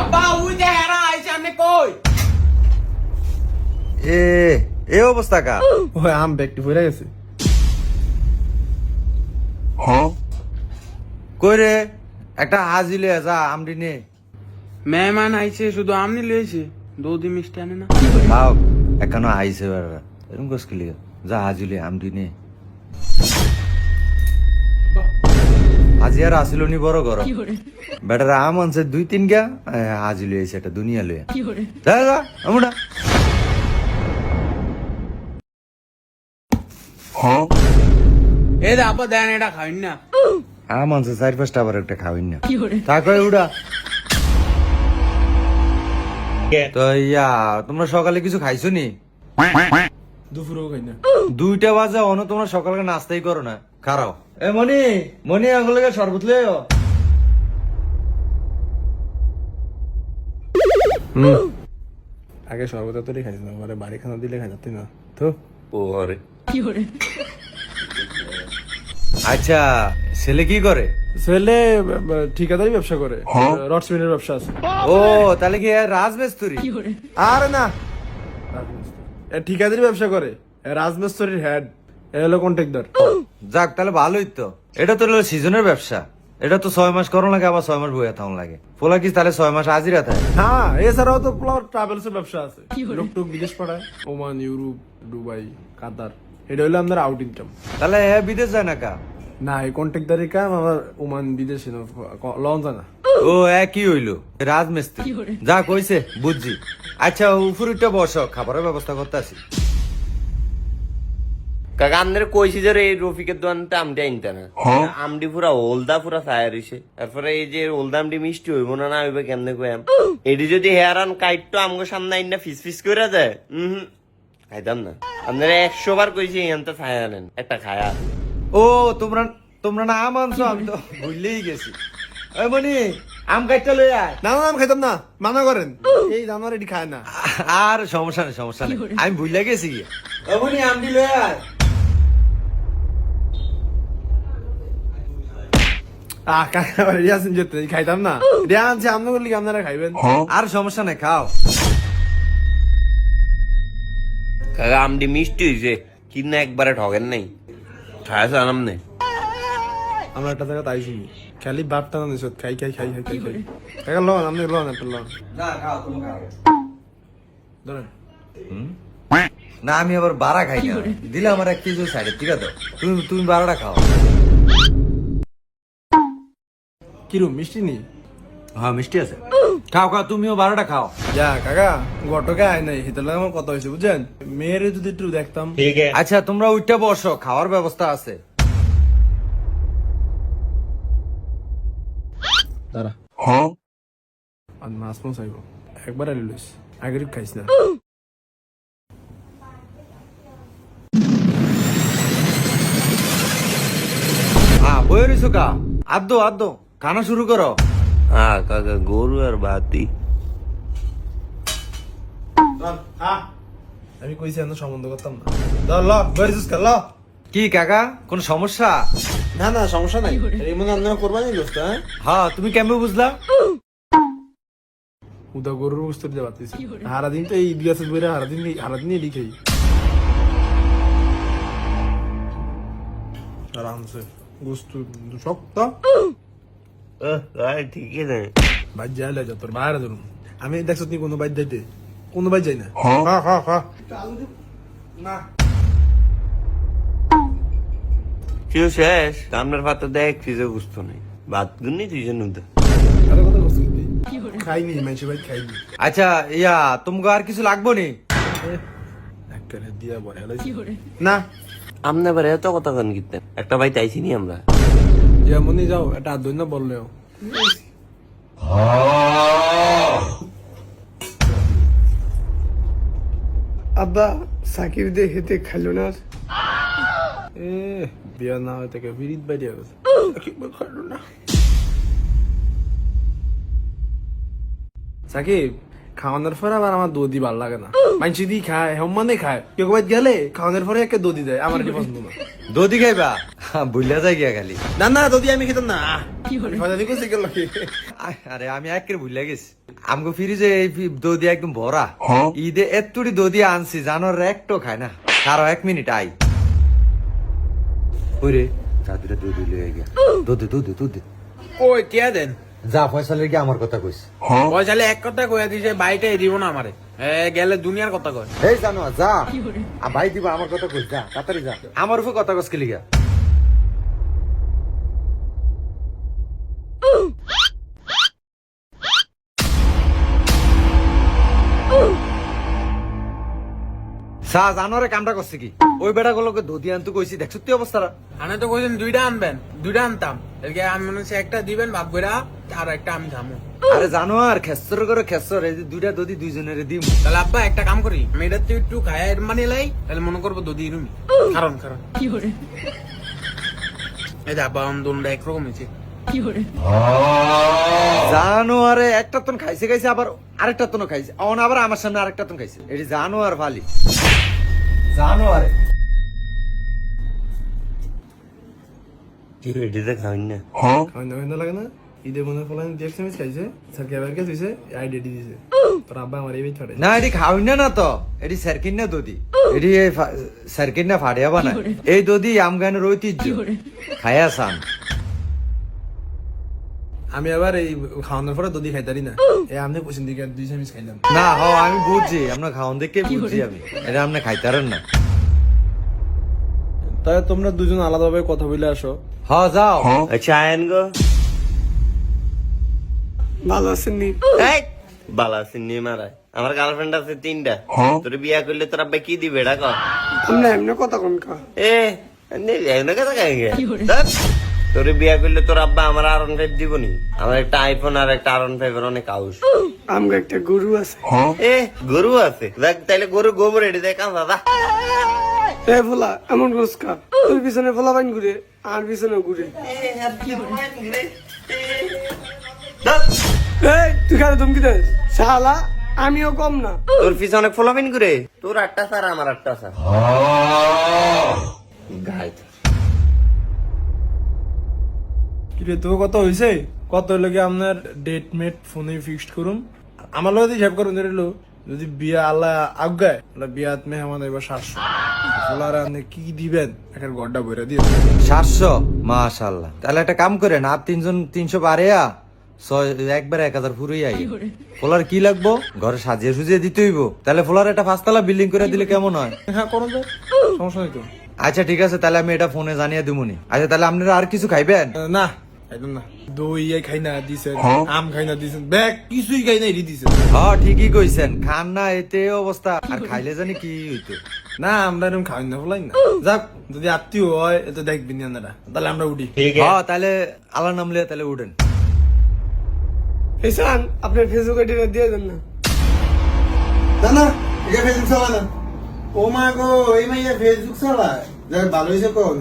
আব্বা ওই যে হেরা আইছে আপনি কই? এ এ অবস্থা কা ওই আম ব্যাগটি ভরে গেছে। কই রে? একটা হাজিলে যা আমডি নে। মেহমান আইছে শুধু আমনি লইছে? দুধি মিষ্টি আনে না? খাও এখানো আইছে বেড়া। এরকম কস কিলি যা হাজিলে আমডি নে। আসিল নি বড় ঘর বেটার আম আনছে দুই তিন গা এটা দুনিয়া লইয়া। যা যা আমুটা। এই যে দেন এটা খাইন না। আম আনছে চার পাঁচটা আবার একটা খাওয়াই না। থাকো উড়া। তো ইয়া তোমরা সকালে কিছু খাইছো নি? দুপুরেও খাই না। দুইটা বাজে অন তোমরা সকালে নাস্তাই করো না। খারাও। এ মনি মনি আঙ্গুলে শরবত লে আগে সর্বদা তোরই খাইছি না মানে বাড়ি খানা দিলে খাই যাতে না। তো ওরে। আচ্ছা ছেলে কি করে? ছেলে ঠিকাদারি ব্যবসা করে। রড সিমেন্টের ব্যবসা আছে। ও তাহলে কি রাজমিস্ত্রি? আরে না। এ ঠিকাদারি ব্যবসা করে। রাজমিস্ত্রির হেড এ হলো কন্ট্রাক্টর যাক তাহলে ভালোই তো। এটা তো সিজনের ব্যবসা। এটা তো ছয় মাস করো লাগে আবার ছয় মাস বইয়া থাকুন লাগে। পোলা কি তাহলে ছয় মাস হাজিরা থাকে? হ্যাঁ এছাড়াও তো পোলা ট্রাভেলস এর ব্যবসা আছে। লোক টুক বিদেশ পাঠায় ওমান ইউরোপ দুবাই কাতার। এটা হলো আমাদের আউট ইনকাম তাহলে এ বিদেশ যায় না কা? না এই কন্ট্রাক্টারি কাম আমার ওমান বিদেশে লঞ্চ না। ও একই হইল। রাজমিস্ত্রি। যা কইছে বুঝছি। আচ্ছা উপরটা বসো খাবারের ব্যবস্থা করতে আসি। কাকা আমাদের কইছি যে এই রফিকের দোকানটা আমডি আনতে না। আমডি পুরা ওলদা পুরা ছায়া রইছে তারপরে এই যে ওলদা আমডি মিষ্টি হইব না না হইবে কেমনে কইম এটি যদি হেয়ার আন কাইটটো আমগো সামনে আইনা ফিস ফিস করে যায়। হুম খাইতাম না। আপনারা একশো বার কইছি এখানটা ছায়া আনেন একটা খায়া ও তোমরা তোমরা না আম আনছো আমি তো ভুললেই গেছি। ওই মনি আম কাটটা লই আয়। না না আমি খাইতাম না মানা করেন। এই জানোয়ার এটি খায় না। আর সমস্যা নেই সমস্যা নেই। আমি ভুলে গেছি ওই মনি আমটি লই আয়। কাকা রিয়াসিন যেতে খাইতাম না। রিয়া আনছে আমনা করলে কি আপনারা খাইবেন? আর সমস্যা নেই খাও। কাকা আমডি মিষ্টি হইছে কিন্তু একবারে ঠগেন নাই। খায়া জানাম নেই আমরা একটা জায়গা তাই শুনি খালি বাপটা না নিছত খাই খাই খাই খাই খাই খাই। কাকা লন আপনি লন একটা লন। ধরেন। না আমি আবার বারা খাই না। দিলে আমার এক কেজি সাইডে ঠিক আছে? তুমি তুমি বারোটা খাও। কিরম মিষ্টি নি? হ্যাঁ মিষ্টি আছে। খাও খাও তুমিও বারোটা খাও। যা কাকা গটকে আয় নাই হিতালে আমার কথা হয়েছে বুঝছেন? মেয়েরে যদি একটু দেখতাম। আচ্ছা তোমরা উঠটা বসো খাওয়ার ব্যবস্থা আছে। দাঁড়া। আর মাছ মাছ আইব। একবার আলি লইস আগের খাইস না। হ্যাঁ কা? আদ্দো। খানা শুরু করো। হ্যাঁ কাকা গরু আর ভাতি আমি কইছি এত সম্বন্ধ করতাম না। ল বেরিস ল। কি কাকা? কোন সমস্যা? না না সমস্যা নাই। এই মনে আপনারা কোরবানি দোস্ত হ্যাঁ? হ্যাঁ তুমি কেমন বুঝলা? উদা গরুর বুঝতে দিতে পারতেছি হারা দিন তো এই ইতিহাসে বইরা হারা দিন হারা এডি খাই আরামসে গোস্ত শক্ত ঠিকই তোর বাইরে ধরুন। আমি দেখছ তুই কোনো বাইর যাইতে? কোনো বাইর যাই না? হ্যাঁ। না। কেউ শেষ আপনার পাতা দেখ ফ্রিজে বুঝতো নাই। ভাত গুনি তুই জন্য খাইনি মানুষ ভাই খাইনি। আচ্ছা ইয়া তোমাকে আর কিছু লাগবো নি? দিয়া না। আমনে এত কথা কেন কীর্তেন একটা ভাই তাইছি নি আমরা। যেমনই যাও এটা আদর না বললেও। আব্বা সাকিব দিয়ে হেতে খাইলো না এ বিয়া না হয় থেকে বিরিত বাইরে গেছে। খাইলো না। সাকিব খাওয়ানোর পরে আবার আমার দদি ভালো লাগে না। মানসি দি খায় হেম মানে খায়। কেউ বাইর গেলে খাওয়ানোর পরে একে দদি দেয় আমার কি পছন্দ না। দধি খাইবা? বুঝলা যায় গিয়া খালি। না না যদি আমি খেতাম না। আরে আমি একের ভুলে গেছি। আমগো ফ্রিজে এই দদি একদম ভরা। ঈদে এতুড়ি দদি আনছি জানোর একটো খায় না। কারও এক মিনিট আই ওরে চাদুরে দুধ লয়ে গিয়া। দুধ দুধ দুধ। কই কে দেন? যা পয়সা লেগে আমার কথা কইস। পয়সালে এক কথা কয়ে দিছে বাইটাই দিব না আমারে। গেলে দুনিয়ার কথা কয়। এই জানো যা। ভাই দিবা আমার কথা কই যা তাড়াতাড়ি যা। আমার উপর কথা কইস লিগা? সা জানোরে কামটা করছে কি? ওই বেটা গুলোকে ধুতি আনতে কইছি দেখ সত্যি অবস্থাটা আনে তো কইছেন দুইটা আনবেন দুইটা আনতাম। এদিকে আমি মনে হচ্ছে একটা দিবেন ভাগ করে আর একটা আমি খামো আরে জানো আর খেসর করে খেসর এই যে দুইটা দদি দুইজনের দিম। তাহলে আব্বা একটা কাম করি আমি এটা তুই একটু খায় মানে লাই তাহলে মনে করব দদি রুমি কারণ কারণ এই যে আব্বা আমার দোনটা একরকম হয়েছে। জানো আরে একটা তন খাইছে খাইছে আবার আরেকটা তন খাইছে। অন আবার আমার সামনে আরেকটা তন খাইছে। এটি জানো আর ফালি জানো এটিতে খাওয়াই না? খাওয়াই না লাগে না। ঈদে মনে ফলান দিয়ে একসাথে খাইছে স্যার কেবার কে দিছে দিছে। তোর আব্বা আমার এই ছড়ে না এটি খাওয়াই না না তো এটি সার্কিন না দদি। এটি সার্কিন না ফাড়িয়া বানায়। এই দদি আমগানের ঐতিহ্য। খায়া সান আমি আবার এই খাওয়ানোর পরে দদি খাইতারি না। এই আপনি পছন্দ দিকে দুই চামিচ খাইলাম। না হ আমি বুঝছি আপনার খাওয়ান দেখে বুঝছি আমি। এটা আপনি খাইতারেন না। তাই তোমরা দুজন আলাদাভাবে কথা বলে আসো। হ যাও। আচ্ছা আয়ন গো। ভালো আছেন নি এই বালা সিন্নি মারায়। আমার গার্লফ্রেন্ড আছে তিনটা। তোর বিয়া করলে তোর আব্বা কি দিবে এটা কর। এমনি কথা কোন কা। এ এমনি কথা কাহিঙ্গে তোর বিয়া করলে তোর আব্বা আমার আর ফাইভ দিবনি? আমার একটা আইফোন আর একটা আর ফাইভ এর অনেক আউস। আমগো একটা গরু আছে। এ গরু আছে। দেখ তাইলে গরু গোবর এটি দেখ দাদা এ ভোলা এমন তোর পিছনে ভোলা বাইন ঘুরে আর পিছনে ঘুরে। এই তুই কেন ধমকি দেস? শালা আমিও কম না। তোর পিছে অনেক ফলোপিন করে তোর আটটা স্যার আমার আটটা স্যার। গাই কিরে তো কত হইছে? কত লাগে আপনার ডেট মেট ফোনে ফিক্সড করুন আমার লগে হিসাব করুন ধরিল যদি বিয়া আল্লাহ আজ্ঞায় তাহলে বিয়াত মেহমান এবার সাতশো। ফোলার আপনি কি দিবেন? একটা গড্ডা বইরা দিয়ে সাতশো? মাশাল্লাহ তাহলে একটা কাম করেন আর তিনজন তিনশো পারেয়া ছয় একবার এক হাজার ফুরুই আই। ফোলার কি লাগবো? ঘরে সাজিয়ে সুজিয়ে দিতে হইব। তাহলে ফোলার একটা পাঁচতলা বিল্ডিং করে দিলে কেমন হয়? হ্যাঁ করুন তো। সমস্যা নেই তো। আচ্ছা ঠিক আছে তাহলে আমি এটা ফোনে জানিয়ে দিবনি আচ্ছা তাহলে আপনারা আর কিছু খাইবেন? না একদম না। দই খাই না দিছেন আম খাই না দিছেন ব্যাগ কিছুই খাই না দিছেন। হ্যাঁ ঠিকই কইছেন খান না এতে অবস্থা। আর খাইলে জানি কি হইতো। না আমরা এরকম খাই না বলাই না। যাক যদি আত্মীয় হয় এত দেখবেন না তাহলে আমরা উঠি। হ্যাঁ তাহলে আল্লাহ নামলে তাহলে উঠেন। এসান আপনার ফেসবুক আইডিটা দিয়ে দেন না। না না এটা ফেসবুক চালা না ও মা গো এই মাইয়া ফেসবুক চালায়। যাক ভালো হয়েছে কোন।